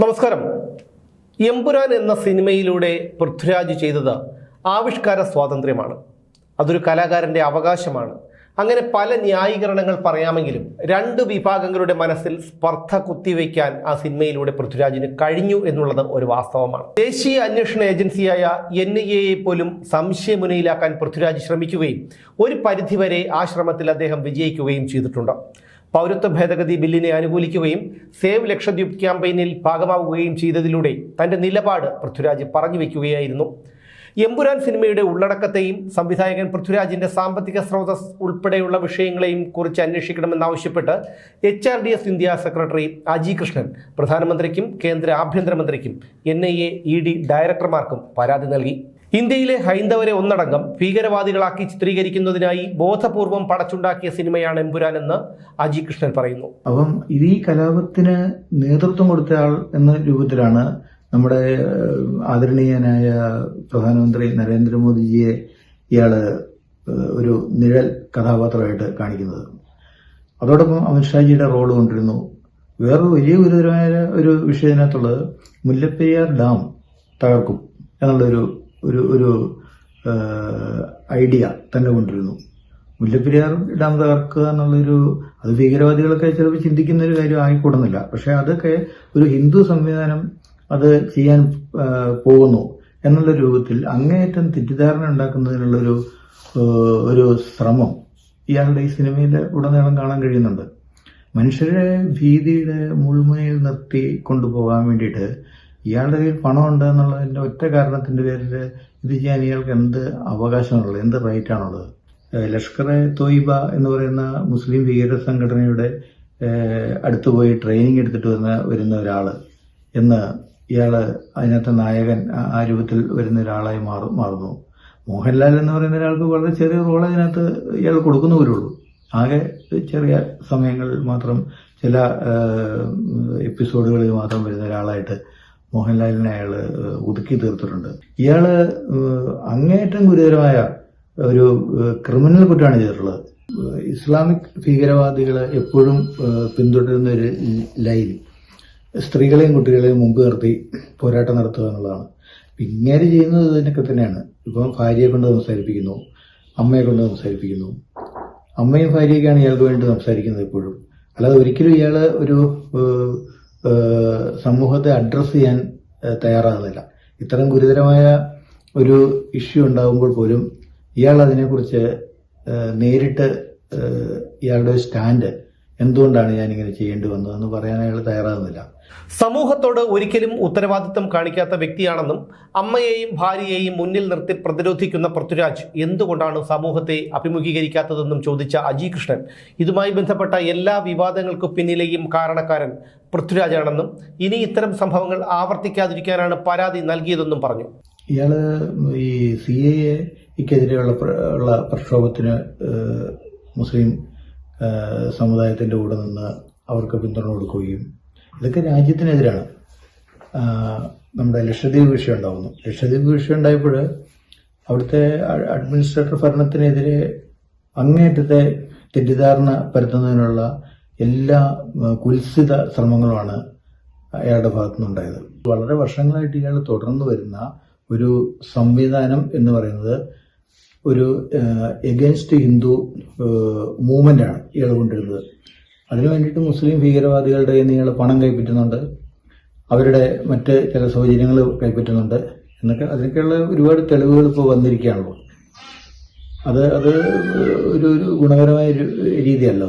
നമസ്കാരം. എമ്പുരാൻ എന്ന സിനിമയിലൂടെ പൃഥ്വിരാജ് ചെയ്തത് ആവിഷ്കാര സ്വാതന്ത്ര്യമാണ്. അതൊരു കലാകാരന്റെ അവകാശമാണ്. അങ്ങനെ പല ന്യായീകരണങ്ങൾ പറയാമെങ്കിലും രണ്ട് വിഭാഗങ്ങളുടെ മനസ്സിൽ സ്പർദ്ധ കുത്തിവെക്കാൻ ആ സിനിമയിലൂടെ പൃഥ്വിരാജിന് കഴിഞ്ഞു എന്നുള്ളത് ഒരു വാസ്തവമാണ്. ദേശീയ അന്വേഷണ ഏജൻസിയായ എൻ ഐ എയെ പോലും സംശയമുനയിലാക്കാൻ പൃഥ്വിരാജ് ശ്രമിക്കുകയും ഒരു പരിധിവരെ ആ ശ്രമത്തിൽ അദ്ദേഹം വിജയിക്കുകയും ചെയ്തിട്ടുണ്ട്. പൗരത്വ ഭേദഗതി ബില്ലിനെ അനുകൂലിക്കുകയും സേവ് ലക്ഷദ്വീപ് ക്യാമ്പയിനിൽ ഭാഗമാവുകയും ചെയ്തതിലൂടെ തന്റെ നിലപാട് പൃഥ്വിരാജ് പറഞ്ഞു വയ്ക്കുകയായിരുന്നു. എമ്പുരാൻ സിനിമയുടെ ഉള്ളടക്കത്തെയും സംവിധായകൻ പൃഥ്വിരാജിന്റെ സാമ്പത്തിക സ്രോതസ് ഉൾപ്പെടെയുള്ള വിഷയങ്ങളെയും കുറിച്ച് അന്വേഷിക്കണമെന്നാവശ്യപ്പെട്ട് H R D S India secretary Aji Krishnan പ്രധാനമന്ത്രിക്കും കേന്ദ്ര ആഭ്യന്തരമന്ത്രിക്കും N I A E D ഡയറക്ടർമാർക്കും പരാതി നൽകി. ഇന്ത്യയിലെ ഹൈന്ദവരെ ഒന്നടങ്കം ഭീകരവാദികളാക്കി ചിത്രീകരിക്കുന്നതിനായി ബോധപൂർവം പടച്ചുണ്ടാക്കിയ സിനിമയാണ് എമ്പുരാൻ എന്ന് അജി കൃഷ്ണൻ പറയുന്നു. അപ്പം ഈ കലാപത്തിന് നേതൃത്വം കൊടുത്ത ആൾ എന്ന രൂപത്തിലാണ് നമ്മുടെ ആദരണീയനായ പ്രധാനമന്ത്രി നരേന്ദ്രമോദിജിയെ ഇയാൾ ഒരു നിഴൽ കഥാപാത്രമായിട്ട് കാണിക്കുന്നത്. അതോടൊപ്പം അമിത്ഷാജിയുടെ റോൾ കൊണ്ടിരുന്നു. വേറൊരു വലിയ ഗുരുതരമായ ഒരു വിഷയത്തിനകത്തുള്ളത് മുല്ലപ്പെരിയാർ ഡാം തകർക്കും എന്നുള്ളൊരു ഒരു ഒരു ഐഡിയ തന്നെ കൊണ്ടിരുന്നു മുല്ലപ്പെരിയാർ ഡാം തകർക്കുക എന്നുള്ളൊരു അത് ഭീകരവാദികളൊക്കെ ചിലപ്പോൾ ചിന്തിക്കുന്ന ഒരു കാര്യം ആയിക്കൂടുന്നില്ല. പക്ഷെ അതൊക്കെ ഒരു ഹിന്ദു സംവിധാനം അത് ചെയ്യാൻ പോകുന്നു എന്നുള്ള രൂപത്തിൽ അങ്ങേയറ്റം തെറ്റിദ്ധാരണ ഉണ്ടാക്കുന്നതിനുള്ളൊരു ഒരു ശ്രമം ഇയാളുടെ ഈ സിനിമയിൽ ഉടനീളം കാണാൻ കഴിയുന്നുണ്ട്. മനുഷ്യരെ ഭീതിയുടെ മുൾമുനയിൽ നിർത്തി കൊണ്ടുപോകാൻ വേണ്ടിയിട്ട് ഇയാളുടെ കയ്യിൽ പണമുണ്ട് എന്നുള്ളതിന്റെ ഒറ്റ കാരണത്തിന്റെ പേരിൽ ഇത് ചെയ്യാൻ ഇയാൾക്ക് എന്ത് അവകാശമാണുള്ളത്? എന്ത് റൈറ്റ് ആണുള്ളത് ഏഹ് ലഷ്കർ എ തോയിബ എന്ന് പറയുന്ന മുസ്ലിം ഭീകര സംഘടനയുടെ അടുത്ത് പോയി ട്രെയിനിങ് എടുത്തിട്ട് വന്ന വരുന്ന ഒരാൾ എന്ന് ഇയാൾ അതിനകത്ത് നായകൻ ആ- രൂപത്തിൽ വരുന്ന ഒരാളായി മാറു മാറുന്നു. മോഹൻലാൽ എന്ന് പറയുന്ന ഒരാൾക്ക് വളരെ ചെറിയ റോൾ അതിനകത്ത് ഇയാൾ കൊടുക്കുന്ന പോലുള്ളൂ. ആകെ ചെറിയ സമയങ്ങളിൽ മാത്രം ചില എപ്പിസോഡുകളിൽ മാത്രം വരുന്ന ഒരാളായിട്ട് മോഹൻലാലിനെ അയാൾ ഒതുക്കി തീർത്തിട്ടുണ്ട്. ഏഹ്, അങ്ങേയറ്റം ഗുരുതരമായ ഒരു ക്രിമിനൽ കുറ്റമാണ് ചെയ്തിട്ടുള്ളത്. ഇസ്ലാമിക് ഭീകരവാദികളെ എപ്പോഴും പിന്തുടരുന്ന ഒരു ലൈൻ സ്ത്രീകളെയും കുട്ടികളെയും മുമ്പ് നിർത്തി പോരാട്ടം നടത്തുക എന്നുള്ളതാണ്. ഇങ്ങനെ ചെയ്യുന്നത് ഇതിനൊക്കെ തന്നെയാണ്. ഇപ്പം ഭാര്യയെ കൊണ്ട് സംസാരിപ്പിക്കുന്നു അമ്മയെ കൊണ്ട് സംസാരിപ്പിക്കുന്നു. അമ്മയും ഭാര്യയൊക്കെയാണ് ഇയാൾക്ക് വേണ്ടി സംസാരിക്കുന്നത് എപ്പോഴും. അല്ലാതെ ഒരിക്കലും ഇയാൾ ഒരു സമൂഹത്തെ അഡ്രസ്സ് ചെയ്യാൻ തയ്യാറാകുന്നില്ല. ഇത്തരം ഗുരുതരമായ ഒരു ഇഷ്യൂ ഉണ്ടാകുമ്പോൾ പോലും ഇയാൾ അതിനെക്കുറിച്ച് നേരിട്ട് ഇയാളുടെ സ്റ്റാൻഡ് എന്തുകൊണ്ടാണ് ഞാൻ ഇങ്ങനെ ചെയ്യേണ്ടി വന്നതെന്ന് പറയാൻ അയാൾ തയ്യാറാകുന്നില്ല. സമൂഹത്തോട് ഒരിക്കലും ഉത്തരവാദിത്തം കാണിക്കാത്ത വ്യക്തിയാണെന്നും അമ്മയെയും ഭാര്യയെയും മുന്നിൽ നിർത്തി പ്രതിരോധിക്കുന്ന പൃഥ്വിരാജ് എന്തുകൊണ്ടാണ് സമൂഹത്തെ അഭിമുഖീകരിക്കാത്തതെന്നും ചോദിച്ച അജി കൃഷ്ണൻ. ഇതുമായി ബന്ധപ്പെട്ട എല്ലാ വിവാദങ്ങൾക്കും പിന്നിലെയും കാരണക്കാരൻ പൃഥ്വിരാജാണെന്നും ഇനി ഇത്തരം സംഭവങ്ങൾ ആവർത്തിക്കാതിരിക്കാനാണ് പരാതി നൽകിയതെന്നും പറഞ്ഞു. ഇയാൾ ഈ സി എക്കെതിരെയുള്ള പ്രക്ഷോഭത്തിന് മുസ്ലിം ഏഹ്, സമുദായത്തിന്റെ കൂടെ നിന്ന് അവർക്ക് പിന്തുണ കൊടുക്കുകയും ഇതൊക്കെ രാജ്യത്തിനെതിരാണ്. നമ്മുടെ ലക്ഷദ്വീപ് വിഷയം ഉണ്ടാവുന്നു. ലക്ഷദ്വീപ് വിഷയം ഉണ്ടായപ്പോൾ അവിടുത്തെ അഡ്മിനിസ്ട്രേറ്റർ ഭരണത്തിനെതിരെ അങ്ങേയറ്റത്തെ തെറ്റിദ്ധാരണ പരത്തുന്നതിനുള്ള എല്ലാ കുൽസിത ശ്രമങ്ങളുമാണ് അയാളുടെ ഭാഗത്തു നിന്നുണ്ടായത് വളരെ വർഷങ്ങളായിട്ട് ഇയാൾ തുടർന്നു വരുന്ന ഒരു സംവിധാനം എന്ന് പറയുന്നത് ഒരു എഗൻസ്റ്റ് ഹിന്ദു മൂവ്മെന്റ് ആണ് ഇയാൾ കൊണ്ടിരുന്നത് അതിനു വേണ്ടിയിട്ട് മുസ്ലിം ഭീകരവാദികളുടെ ഇയാൾ പണം കൈപ്പറ്റുന്നുണ്ട്. അവരുടെ മറ്റ് ചില സൗകര്യങ്ങൾ കൈപ്പറ്റുന്നുണ്ട്. എന്നൊക്കെ അതിനൊക്കെയുള്ള ഒരുപാട് തെളിവുകൾ ഇപ്പോൾ വന്നിരിക്കുകയാണല്ലോ. അത് അത് ഒരു ഒരു ഗുണകരമായ ഒരു രീതിയല്ല